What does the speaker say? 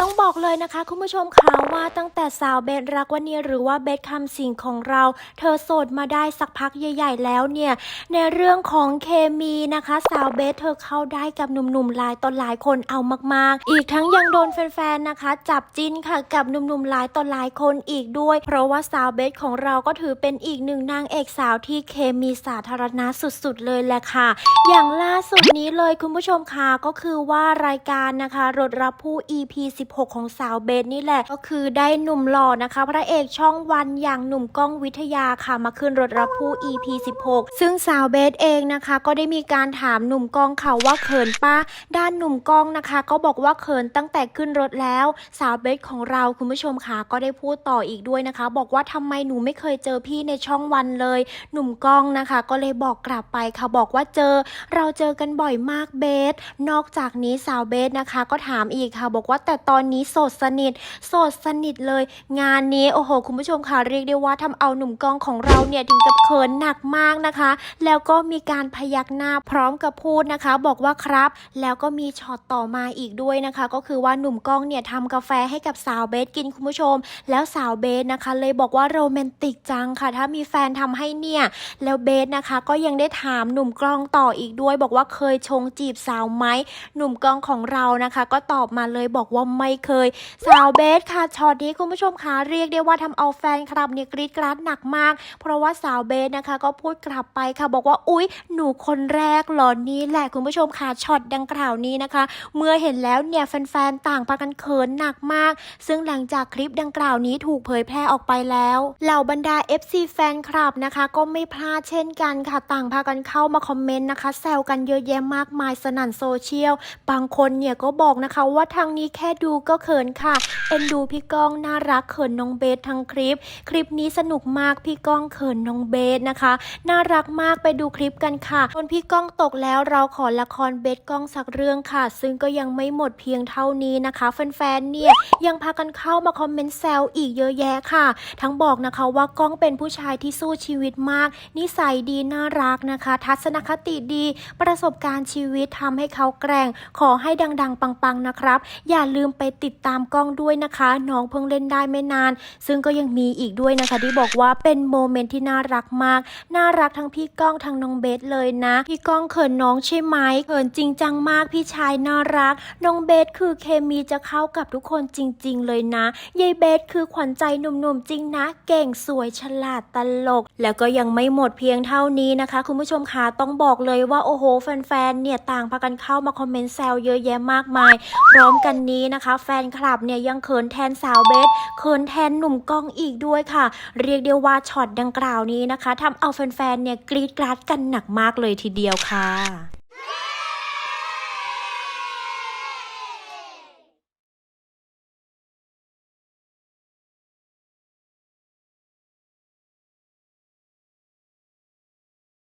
ต้องบอกเลยนะคะ คุณผู้ชมคะว่าตั้งแต่สาวเบสรักวันนี้หรือว่าเบสคำสิงของเรา เธอโสดมาได้สักพักใหญ่ ๆ แล้วเนี่ย ในเรื่องของเคมีนะคะ สาวเบสเธอเข้าได้กับหนุ่มๆหลายต่อหลายคนเอามากๆ อีกทั้งยังโดนแฟนๆนะคะ จับจิ้นค่ะกับหนุ่มๆหลายต่อหลายคนอีกด้วย เพราะว่าสาวเบสของเราก็ถือเป็นอีกหนึ่งนางเอกสาวที่เคมีสาธารณะสุดๆ เลยแหละค่ะ อย่างล่าสุดนี้เลยคุณผู้ชมค่ะก็คือว่ารายการนะคะรถรับผู้ EP 16 ของสาวเบสนี่แหละ ก็คือได้หนุ่มหล่อนะคะ พระเอกช่องวันอย่างหนุ่มก้องวิทยาค่ะมาขึ้นรถรับผู้ EP 16 ซึ่งสาวเบสเองนะคะ ก็ได้มีการถามหนุ่มก้องค่ะว่าเขินป้าด้านหนุ่มก้องนะคะ ก็บอกว่าเขินตั้งแต่ขึ้นรถแล้ว สาวเบสของเราคุณผู้ชมค่ะก็ได้พูดต่ออีกด้วยนะคะ บอกว่าทำไมหนูไม่เคยเจอพี่ในช่องวันเลย หนุ่มก้องนะคะ ก็เลยบอกกลับไปค่ะบอกว่าเจอ เราเจอกันบ่อยมากเบสนอกจากนี้สาวเบสนะคะ ก็ถามอีกค่ะ บอกว่าแต่ตอนนี้โสดสนิท โสดสนิทเลย งานนี้โอ้โห คุณผู้ชมค่ะเรียกได้ว่าทำเอาหนุ่มกองของเราเนี่ยถึงกับเขินหนักมากนะคะ แล้วก็มีการพยักหน้าพร้อมกับพูดนะคะ บอกว่าครับ แล้วก็มีช็อตต่อมาอีกด้วยนะคะ ก็คือว่าหนุ่มกองเนี่ยทำกาแฟให้กับสาวเบสกินคุณผู้ชม แล้วสาวเบสนะคะ เลยบอกว่าโรแมนติกจังค่ะ ถ้ามีแฟนทำให้เนี่ย แล้วเบสนะคะ ก็ยังได้ถามหนุ่มกล้องต่ออีกด้วย บอกว่าเคยชงจีบสาวไหมหนุ่มกองของเรานะคะ ก็ตอบมาเลยบอกว่าไม่เคย สาวเบสค่ะช็อตนี้คุณผู้ชมคะเรียกได้ว่าทำเอาแฟนคลับเนี่ยกรี๊ดกราดหนักมาก เพราะว่าสาวเบสนะคะ ก็พูดกลับไปค่ะบอกว่าอุ๊ย หนูคนแรกหรอนี่แหละคุณผู้ชมค่ะช็อตดังกล่าวนี้นะคะ เมื่อเห็นแล้วเนี่ยแฟนๆต่างพากันเขินหนักมาก ซึ่งหลังจากคลิปดังกล่าวนี้ถูกเผยแพร่ออกไปแล้วเหล่าบรรดา FC แฟนคลับนะคะ ก็ไม่พลาดเช่นกันค่ะต่างพากันเข้ามาคอมเมนต์นะคะแซวกันเยอะแยะมากมายสนั่นโซเชียลบางคนเนี่ยก็บอกนะคะว่าทางนี้แค่ดููก็เขินค่ะ เอ็นดูพี่ก้องน่ารักเขินน้องเบสทั้งคลิป คลิปนี้สนุกมากพี่ก้องเขินน้องเบสนะคะ น่ารักมากไปดูคลิปกันค่ะจนพี่ก้องตกแล้วเราขอละครเบสก้องสักเรื่องค่ะ ซึ่งก็ยังไม่หมดเพียงเท่านี้นะคะแฟนๆเนี่ยยังพากันเข้ามาคอมเมนต์แซวอีกเยอะแยะค่ะ ทั้งบอกนะคะว่าก้องเป็นผู้ชายที่สู้ชีวิตมาก นิสัยดีน่ารักนะคะ ทัศนคติดี ประสบการณ์ชีวิตทำให้เขาแกร่ง ขอให้ดังๆ ปังๆนะครับ อย่าลืมไปติดตามกล้องด้วยนะคะ น้องเพิ่งเล่นได้ไม่นาน ซึ่งก็ยังมีอีกด้วยนะคะ ที่บอกว่าเป็นโมเมนต์ที่น่ารักมาก น่ารักทั้งพี่ก้องทั้งน้องเบสเลยนะ พี่ก้องเขินน้องใช่ไหมเขินจริงจังมากพี่ชายน่ารัก น้องเบสคือเคมีจะเข้ากับทุกคนจริง ๆ เลยนะยายเบสคือขวัญใจหนุ่มๆจริงนะ เก่งสวยฉลาดตลก แล้วก็ยังไม่หมดเพียงเท่านี้นะคะ คุณผู้ชมคะต้องบอกเลยว่าโอ้โหแฟนๆเนี่ยต่างพากันเข้ามาคอมเมนต์แซวเยอะแยะมากมาย พร้อมกันนี้นะนะคะ แฟนคลับเนี่ยยังเขินแทนสาวเบสเขินแทนหนุ่มกล้องอีกด้วยค่ะ เรียกได้ว่าช็อตดังกล่าวนี้นะคะทำเอาแฟนๆเนี่ยกรี๊ดกราดกันหนักมากเลยทีเดียวค่ะ